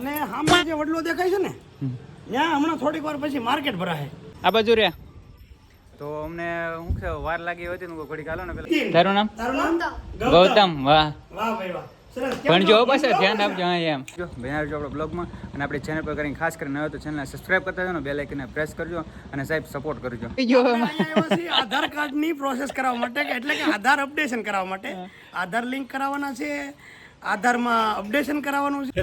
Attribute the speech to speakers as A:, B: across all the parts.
A: અને સામે જે વડલો દેખાય છે ને ત્યાં હમણાં થોડીક વાર પછી માર્કેટ ભરાશે.
B: આ બાજુ રહ્યા.
C: તો અમને હું કે વાર લાગી હતી ને ઘડી કાલો ને પેલા.
B: તારું નામ?
A: તારું નામ?
B: ગૌતમ. વાહ.
A: વાહ ભાઈ વાહ.
B: પણ જો પાછા ધ્યાન આપજો હા એમ.
C: જો ભાઈ આવજો આપણા બ્લોગમાં. અને આપણી ચેનલ પર કરીને ખાસ કરીને આવ્યો તો ચેનલને સબસ્ક્રાઇબ કરતા જાઓ ને બેલ આઇકનને પ્રેસ કરજો અને સાહેબ સપોર્ટ કરજો.
B: જો.
A: આધાર કાર્ડની પ્રોસેસ કરાવવા માટે કે એટલે કે આધાર અપડેશન કરાવવા માટે. આધાર લિંક કરાવવાના છે આધારમાં અપડેશન કરાવવાનું છે.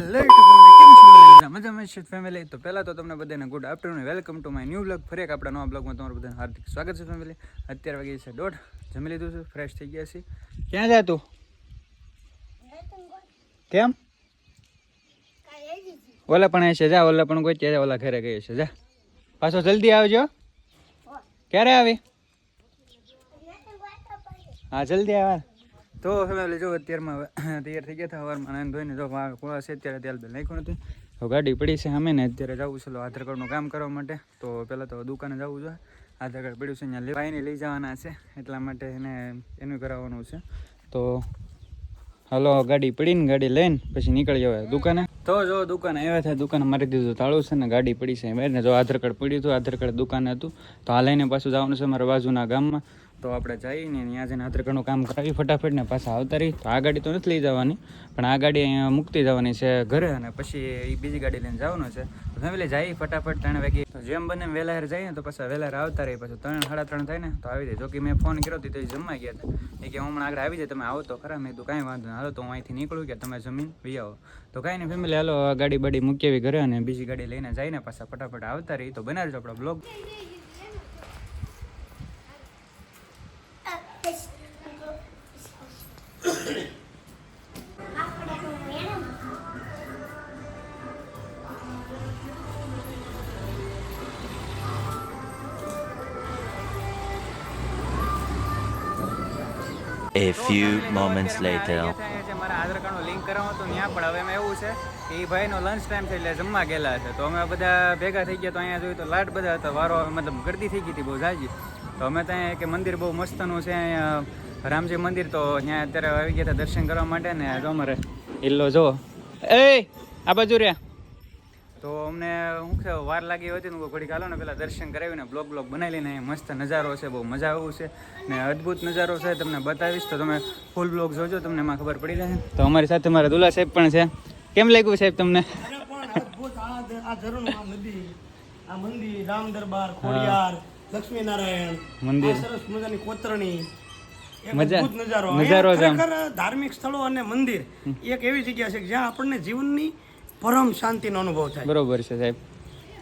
C: કેમ છો છે ફેમિલી તો પહેલાં તો તમને બધાને good afternoon welcome to my new blog ફરી એક આપણા નવા બ્લોગમાં તમારું બધાને હાર્દિક સ્વાગત છે ફેમિલી અત્યારે વાગે છે દોઢ. જમી લીધું છે? ફ્રેશ થઈ ગયા છે
B: ક્યાં જાય તું? કેમ? ઓલા પણ છે. જા, ઓલા પણ કોઈ ત્યાં ઓલા ઘરે ગઈ છે. જા. પાછો જલ્દી આવજો. ક્યારે આવી? હા, જલ્દી આવ
C: તો હવે જો અત્યારમાં તૈયાર થઈ ગયા હતા સવારમાં નાન ધોઈને જો કોળા છે અત્યારે તેલ બેલ નાખ્યું નથી.
B: તો ગાડી પડી છે સામે ને
C: અત્યારે જવું છે આધાર કાર્ડનું કામ કરવા માટે. તો પહેલાં તો દુકાને જવું જોઈએ આધાર કાર્ડ પડ્યું છે અહીંયા લે- ભાઈને લઈ જવાના છે, એટલા માટે એને એનું કરાવવાનું છે.
B: તો હાલો, ગાડી પડીને ગાડી લઈને પછી નીકળી જવાય દુકાને.
C: તો જો દુકાને
B: આવ્યા હતા દુકાને મારી દીધું તાળું છે ને ગાડી પડી છે બહાર ને જો આધાર કાર્ડ પડ્યું હતું, આધાર કાર્ડ દુકાને હતું. તો આ લઈને પાછું જવાનું છે મારા બાજુના ગામમાં.
C: તો આપણે જઈને ત્યાં જઈને
B: આધાર કાર્ડનું કામ કરાવી ફટાફટ ને પાછા આવતા રહી. તો આ ગાડી તો નથી લઈ જવાની, પણ આ ગાડી અહીંયા મૂકતી જવાની છે ઘરે અને
C: પછી એ બીજી ગાડી લઈને જવાનું છે. તો ફેમિલી જાય ફટાફટ ત્રણ વાગે. તો જેમ બને વહેલા જઈએ તો પછી વહેલા આવતા રહી પછી ત્રણ, સાડા ત્રણ થાય ને, તો આવી જાય. જો કે મેં ફોન કર્યો હતો તો જમવા ગયા હતા. એ કે હું હમણાં આગળ આવી જાય, તમે આવો તો ખરા. મેં કીધું કાંઈ વાંધો હાલો તો હું અહીંથી નીકળું કે તમે જમીન વી આવો. તો કાંઈ નહીં ફેમિલી, હાલો ગાડી બાડી મૂકી ઘરે અને બીજી ગાડી લઈને જઈને પાછા ફટાફટ આવતા રહી તો બનાવજો આપણો blog.
D: A few moments later.
C: મારા આધાર કાર્ડનું લિંક કરાવો હતું ત્યાં પણ હવે એમાં એવું છે કે એ ભાઈનો લંચ ટાઈમ છે એટલે જમવા ગયેલા છે તો અમે બધા ભેગા થઈ ગયા તો અહીંયા જોયું તો લાટ બધા હતા વારો મતલબ ગરદી થઈ ગઈ હતી બહુ જાજી તો અમે ત્યાં કે મંદિર બહુ મસ્તનું છે અહીંયા રામજી મંદિર તો ત્યાં અત્યારે આવી ગયા હતા દર્શન કરવા માટે ને તો અમારે
B: ઇલ્લો જો એ આ બાજુ રે
C: તો અમને શું કે વાર લાગી હતી ને ઘડી હાલો ને પેલા દર્શન કરાવીને બ્લોગ બ્લોગ બનાવી લઈને મસ્ત નજારો છે બહુ મજા આવું છે. ને અદ્ભુત નજારો છે તમને બતાવીશ તો તમે ફૂલ બ્લોગ જોજો તમને એમાં ખબર પડી જશે
B: તો અમારી સાથે મારા દુલા સાહેબ પણ છે. કેમ લાગ્યું સાહેબ તમને?
A: મંદિર રામ દરબાર ખોડિયાર લક્ષ્મીનારાયણ
B: મંદિર.
A: સરસ મજાની કોતરણી. નજારો. ધાર્મિક સ્થળો અને મંદિર એક એવી જગ્યા છે જ્યાં આપણને જીવનની પરમ શાંતિનો અનુભવ થાય.
B: બરોબર છે સાહેબ.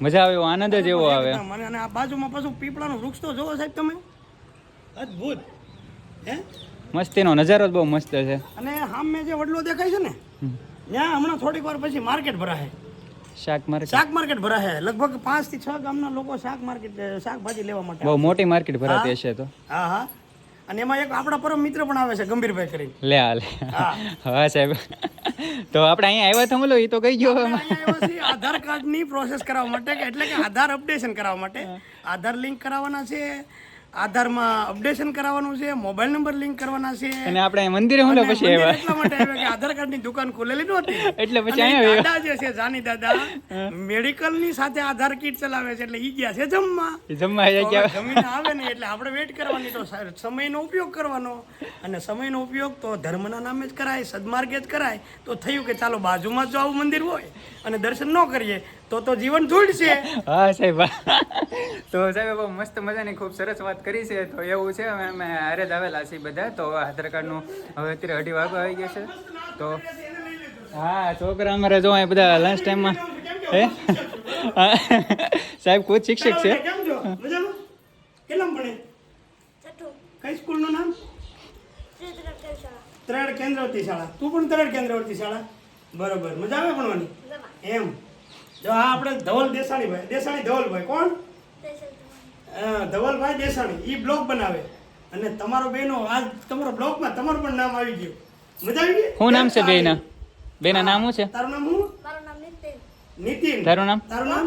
B: મજા આવે એવો આનંદ જ એવો આવે
A: મને અને આ બાજુમાં પાછું પીપળાનું વૃક્ષ તો જોવો સાહેબ તમે. અદ્ભુત. હે?
B: મસ્તીનો નજારો જ બહુ મસ્ત છે.
A: અને સામે જે વડલો દેખાય છે ને ત્યાં હમણાં થોડીક વાર પછી માર્કેટ ભરાય
B: શાક માર્કેટ.
A: શાક માર્કેટ ભરાય લગભગ પાંચથી છ ગામના લોકો શાક માર્કેટ શાકભાજી લેવા માટે
B: બહુ મોટી માર્કેટ ભરાતી હશે તો.
A: હા હા. અને એમાં એક આપણા પરમ મિત્ર પણ આવે છે ગંભીરભાઈ કરીને.
B: લે આ લે હા. સાહેબ. તો આપણે અહીંયા આવ્યા તો બોલો એ તો કઈ ગયો.
A: આધાર કાર્ડની કાર્ડની પ્રોસેસ કરાવવા માટે કે એટલે કે આધાર અપડેશન કરાવવા માટે. આધાર લિંક કરાવવાના છે આધારમાં અપડેશન કરાવવાનું છે મોબાઈલ નંબર લિંક કરવાના છે.
B: અને આપણે મંદિરે હું પછી આવ્યા
A: એટલા માટે આવ્યા કે આધાર કાર્ડની દુકાન ખોલેલી નહોતી.
B: એટલે પછી અહીંયા
A: દાદા જે છે જાની દાદા મેડિકલની સાથે આધાર કીટ ચલાવે છે એટલે ઈ ગયા છે જમવા.
B: જમવા જાય
A: જમીન આવે ને એટલે આપણે વેટ કરવાની તો સમયનો ઉપયોગ કરવાનો. અને સમયનો ઉપયોગ તો ધર્મના નામે જ કરાય સદમાર્ગે જ કરાય. તો થયું કે ચાલો બાજુમાં જો આવું મંદિર હોય અને દર્શન ન કરીએ તો તો જીવન ધૂળ છે
B: હા સાહેબ.
C: તો સાહેબ બહુ મસ્ત મજાની ખૂબ સરસ વાત કરી છે. તો એવું છે અમે અમે હારે જ આવેલા છીએ બધા. તો આધાર કાર્ડનું હવે અત્યારે અઢી વાગો આવી ગયા છે. તો
B: હા છોકરા અમારે જો અહીં બધા લંચ ટાઈમમાં હે? સાહેબ ખુદ શિક્ષક છે?
A: કઈ સ્કૂલનું નામ? ત્રણ કેન્દ્રવર્તી શાળા. તું પણ ત્રણ કેન્દ્રવર્તી શાળા? બરોબર. મજા આવે ભણવાની? એમ. જો આ આપણે ધવલ દેસાણી ભાઈ દેસાણી ધવલભાઈ કોણ? ધવલભાઈ દેસાણી એ બ્લોગ બનાવે. અને તમારો બેનો આજ તમારો બ્લોગમાં તમારું પણ નામ આવી ગયું. મજા આવી ગઈ?
B: શું નામ છે બેના? બેના નામ શું છે?
A: તારું નામ શું? નીતિન.
B: તારું નામ?
A: તારું નામ?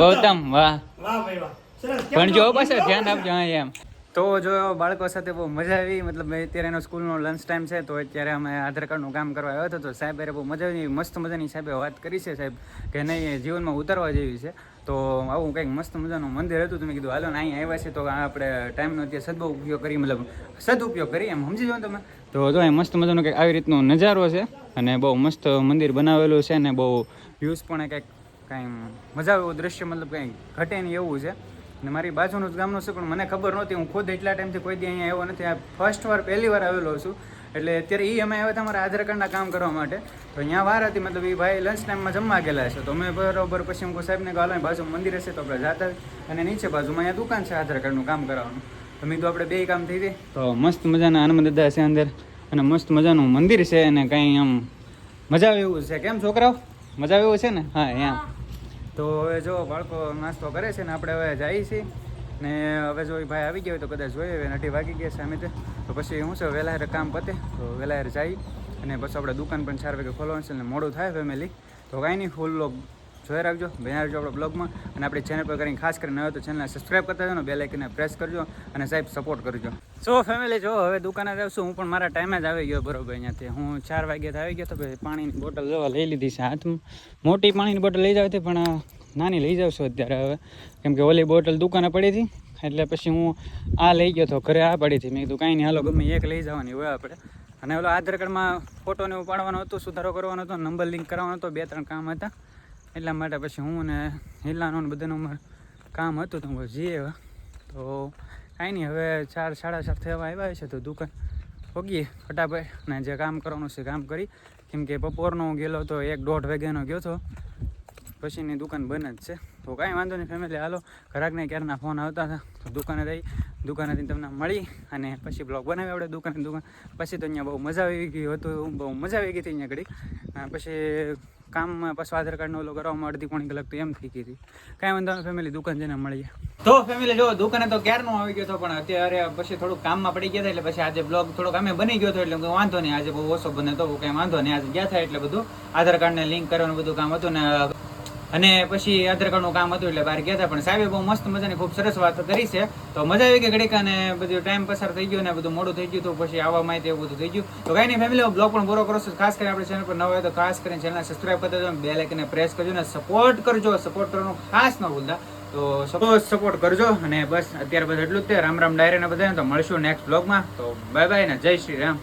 B: ગૌતમ. વાહ.
A: વાહ ભાઈ વાહ. સરસ.
B: પણ જો ધ્યાન આપજો હા એમ.
C: તો જો બાળકો સાથે બહુ મજા આવી, મતલબ અત્યારે એનો સ્કૂલનો લંચ ટાઈમ છે, તો અત્યારે અમે આધાર કાર્ડનું કામ કરવા આવ્યો હતો, તો સાહેબ બહુ મજા આવી, મસ્ત મજાની સાહેબે વાત કરી છે સાહેબ, કે નહીં એ જીવનમાં ઉતારવા જેવી છે. તો આવું કંઈક મસ્ત મજાનું મંદિર હતું તમે કીધું, હાલો, ને અહીં આવ્યા છે તો આપણે ટાઈમનો અત્યારે સદુપયોગ કરી, મતલબ સદઉપયોગ કરી એમ, સમજી જાઓ તમે? તો જો અહીં મસ્ત મજાનો કંઈક આવી રીતનો નજારો છે, અને બહુ મસ્ત મંદિર બનાવેલું છે અને બહુ વ્યૂઝ પણ કંઈક, કાંઈ મજા, એવું દ્રશ્ય મતલબ કંઈ ઘટે નહીં એવું છે. અને મારી બાજુનું જ ગામનું છે, પણ મને ખબર નહોતી. હું ખુદ એટલા ટાઈમથી કોઈ દી અહીંયા આવ્યો નથી. આ ફર્સ્ટ વાર, પહેલી વાર આવેલો છું. એટલે અત્યારે એ અમે આવ્યા હતા આધાર કાર્ડના કામ કરવા માટે. તો અહીંયા વાર હતી, મતલબ એ ભાઈ લંચ ટાઈમમાં જમવા ગયેલા છે. તો મેં બરોબર પછી હું સાહેબને કહો બાજુ મંદિર હશે તો આપણે જાતા અને નીચે બાજુમાં અહીંયા દુકાન છે આધાર કાર્ડનું કામ કરવાનું. તો મેં તો આપણે બે કામ થઈ ગઈ. તો મસ્ત મજાના આનંદ દાદા છે અંદર. અને મસ્ત મજાનું મંદિર છે અને કંઈ આમ મજા આવે એવું છે. કેમ છોકરાઓ? મજા આવે એવું છે ને? હા એમ તો હવે જો બાળકો નાસ્તો કરે છે ને આપણે હવે જઈએ છીએ. ને હવે જો ભાઈ આવી ગયા હોય તો કદાચ જોઈએ, હવે નટી વાગી ગયા છે અમે તો પછી શું છે વહેલા હારે કામ પતે, તો વહેલા હારે જઈ અને પછી આપણે દુકાન પણ ચાર વાગે ખોલવાનું છે ને મોડું થાય ફેમિલી તો કાંઈ નહીં ફૂલ લોગ જોઈ રાખજો બન્યા રહેજો આપણા બ્લોગમાં અને આપણી ચેનલ પર કરીને ખાસ કરીને હવે તો ચેનલને સબસ્ક્રાઈબ કરતા જાઓ ને બે આઇકનને પ્રેસ કરજો. અને સાહેબ સપોર્ટ કરજો. સો ફેમિલી જો હવે દુકાને જાઉં હું પણ મારા ટાઈમે જ આવી ગયો બરોબર અહીંયાથી. હું ચાર વાગ્યાથી આવી ગયો તો ભાઈ પાણીની બોટલ જોવા લઈ લીધી છે હાથમાં. મોટી પાણીની બોટલ લઈ જાવ હતી પણ નાની લઈ જાવશું અત્યારે હવે. કેમ કે ઓલી બોટલ દુકાને પડી હતી, એટલે પછી હું આ લઈ ગયો તો ઘરે આ પડી હતી. મેં કીધું કાંઈ નહીં, હાલો ગમે એક લઈ જવાની હોય આપણે. અને ઓલો આધાર કાર્ડમાં ફોટોને એવું પાડવાનો હતો, સુધારો કરવાનો હતો નંબર લિંક કરાવવાનો હતો, બે ત્રણ કામ હતા. એટલા માટે પછી હું ને હિલ્લાનો ને બધાનું કામ હતું તો જઈએ. તો કાંઈ નહીં, હવે ચાર, સાડા ચાર થવા આવ્યા છે તો દુકાન પગીએ ફટાફટ. ને જે કામ કરવાનું છે કામ કરી. કેમ કે બપોરનો હું ગયેલો તો એક દોઢ વાગ્યાનો ગયો હતો. પછીની દુકાન બંધ જ છે. તો કાંઈ વાંધો નહીં ફેમિલી હાલો. ઘરાકને ક્યારના ફોન આવતા હતા, તો દુકાને રહી દુકાનેથી તમને મળી અને પછી બ્લોગ બનાવી આપણે દુકાને દુકાન. પછી તો અહીંયા બહુ મજા આવી ગઈ હતું, બહુ મજા આવી ગઈ હતી અહીંયા ઘડી. પછી કામમાં પાછું આધાર કાર્ડનો ઓલો કરવામાં અડધી પોણી કલાક તો એમ થઈ ગઈ હતી. કાંઈ વાંધો ફેમિલી દુકાન જઈને મળીએ. તો ફેમિલી જો દુકાને તો ક્યારનો આવી ગયો હતો પણ અત્યારે પછી થોડુંક કામમાં પડી ગયા હતા એટલે પછી આજે બ્લોગ થોડોક અમે બની ગયો હતો એટલે વાંધો નહીં, આજે બહુ ઓછો બને તો કંઈ વાંધો નહીં, આજે ગયા થાય એટલે બધું. આધાર કાર્ડને લિંક કરવાનું બધું કામ હતું ને અને પછી આધાર કાર્ડનું કામ હતું એટલે બહાર ગયા હતા. પણ સાહેબે બહુ મસ્ત મજાની ખૂબ સરસ વાત કરી છે. તો મજા આવી ગઈ ઘડીક અને બધું ટાઈમ પસાર થઈ ગયો ને બધું મોડું થઈ ગયું તો પછી આવવા માટે એવું બધું થઈ ગયું. તો કાંઈ નહીં ફેમિલી બ્લોગ પણ પૂરો કરો છો ખાસ કરીને આપણે ચેનલ પર નવા હોય તો ખાસ કરીને ચેનલ સબસ્ક્રાઈબ કરી દેજો બે લાઇકને પ્રેસ કરજો ને સપોર્ટ કરજો. સપોર્ટ કરવાનું ખાસ ન ભૂલતા. તો સપોઝ સપોર્ટ કરજો અને બસ, અત્યારે બસ એટલું જ તે રામ રામ ડાયરે ને બધા તો મળશું નેક્સ્ટ બ્લોગમાં તો બાય બાય ને જય શ્રી રામ.